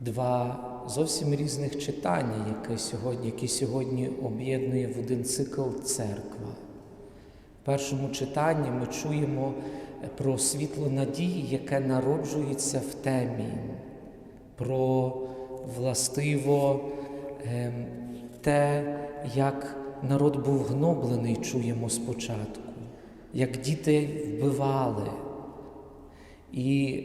два зовсім різних читання, які сьогодні, які сьогодні об'єднує в один цикл церква. В першому читанні ми чуємо про світло надії, яке народжується в темі, про властиво ем, те, як народ був гноблений, чуємо спочатку, як діти вбивали. І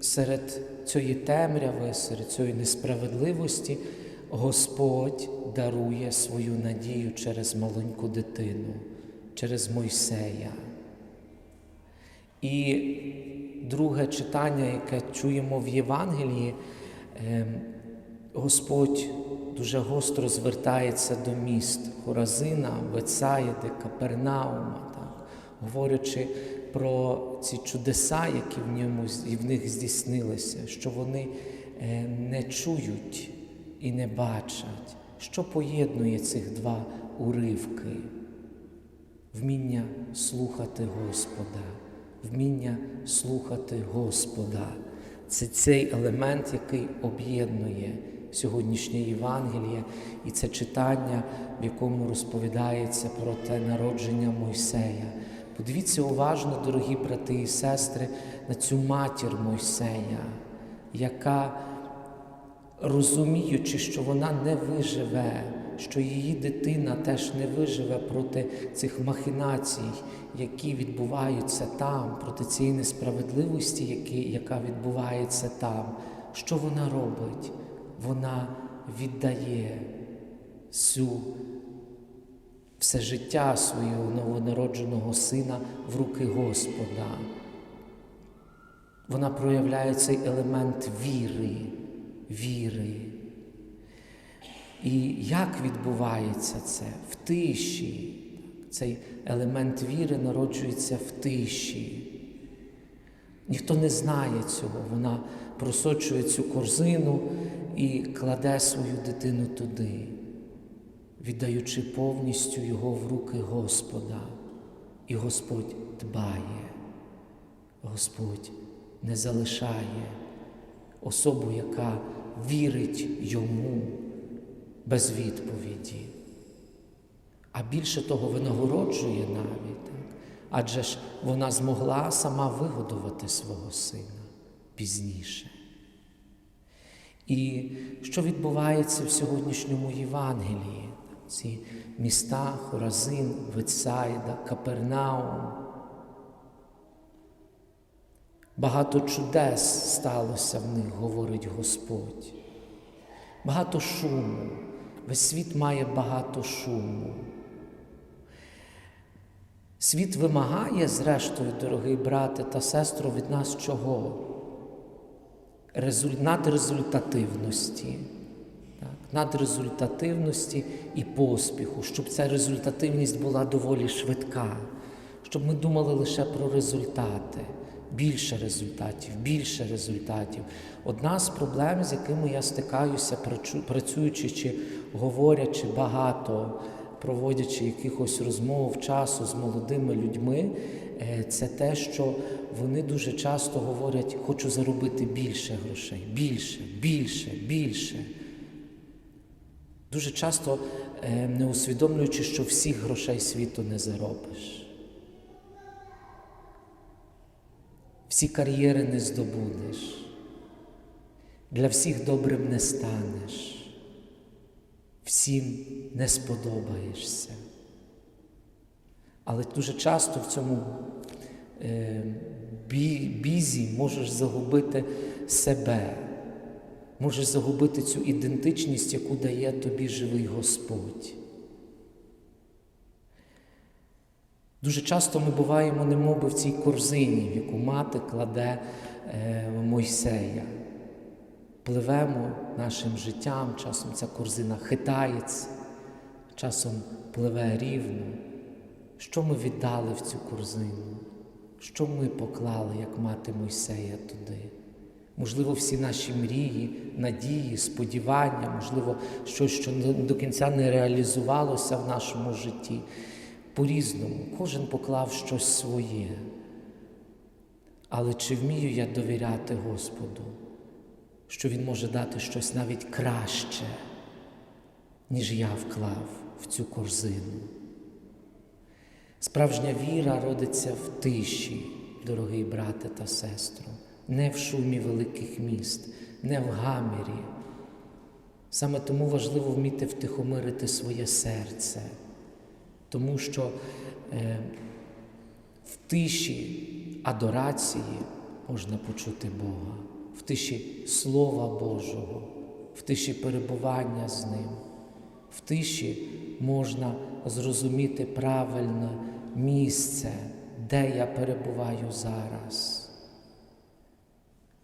серед цієї темряви, серед цієї несправедливості Господь дарує свою надію через маленьку дитину, через Мойсея. І друге читання, яке чуємо в Євангелії, ем, Господь дуже гостро звертається до міст Хоразина, Вецаїди, Капернаума, так, говорячи про ці чудеса, які в ньому і в них здійснилися, що вони е, не чують і не бачать, що поєднує цих два уривки, вміння слухати Господа, вміння слухати Господа. Це цей елемент, який об'єднує сьогоднішнє Євангеліє, і це читання, в якому розповідається про те народження Мойсея. Подивіться уважно, дорогі брати і сестри, на цю матір Мойсея, яка, розуміючи, що вона не виживе, що її дитина теж не виживе проти цих махінацій, які відбуваються там, проти цієї несправедливості, які, яка відбувається там, що вона робить? Вона віддає всю все життя свого новонародженого сина в руки Господа. Вона проявляє цей елемент віри, віри. І як відбувається це? В тиші. Цей елемент віри народжується в тиші. Ніхто не знає цього. Вона просочує цю корзину і кладе свою дитину туди віддаючи повністю його в руки Господа. І Господь дбає, Господь не залишає особу, яка вірить йому без відповіді. А більше того, винагороджує навіть, адже ж вона змогла сама вигодувати свого сина пізніше. І що відбувається в сьогоднішньому Євангелії? Ці міста Хоразин, Вецайда, Капернаум. Багато чудес сталося в них, говорить Господь. Багато шуму. Весь світ має багато шуму. Світ вимагає, зрештою, дорогий брате та сестро, від нас чого? Надрезультативності надрезультативності і поспіху, щоб ця результативність була доволі швидка, щоб ми думали лише про результати, більше результатів, більше результатів. Одна з проблем, з якими я стикаюся, працюючи чи говорячи багато, проводячи якихось розмов часу з молодими людьми, е, це те, що вони дуже часто говорять, хочу заробити більше грошей, більше, більше, більше. Дуже часто е, не усвідомлюючи, що всіх грошей світу не заробиш. Всі кар'єри не здобудеш, для всіх добрим не станеш, всім не сподобаєшся. Але дуже часто в цьому е, бізі можеш загубити себе можеш загубити цю ідентичність, яку дає тобі живий Господь. Дуже часто ми буваємо, немоби в цій корзині, в яку мати кладе е, Мойсея. Пливемо нашим життям, часом ця корзина хитається, часом пливе рівно. Що ми віддали в цю корзину? Що ми поклали, як мати Мойсея туди? Можливо, всі наші мрії, надії, сподівання, можливо, щось, що до кінця не реалізувалося в нашому житті. По-різному, кожен поклав щось своє. Але чи вмію я довіряти Господу? що Він може дати щось навіть краще, ніж я вклав в цю корзину. Справжня віра родиться в тиші, дорогий брате та сестро, не в шумі великих міст, не в гамірі. Саме тому важливо вміти втихомирити своє серце, тому що е, в тиші адорації можна почути Бога, в тиші Слова Божого, в тиші перебування з Ним, в тиші можна зрозуміти правильне місце, де я перебуваю зараз.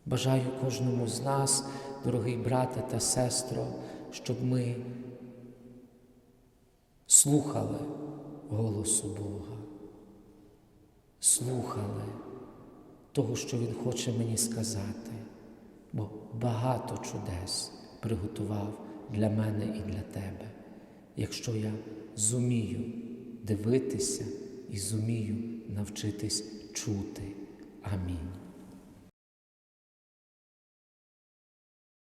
Бажаю кожному з нас, дорогий брате та сестро, щоб ми слухали голосу Бога, слухали того, що Він хоче мені сказати, бо багато чудес приготував для мене і для тебе, якщо я зумію дивитися і зумію навчитись чути. Амінь.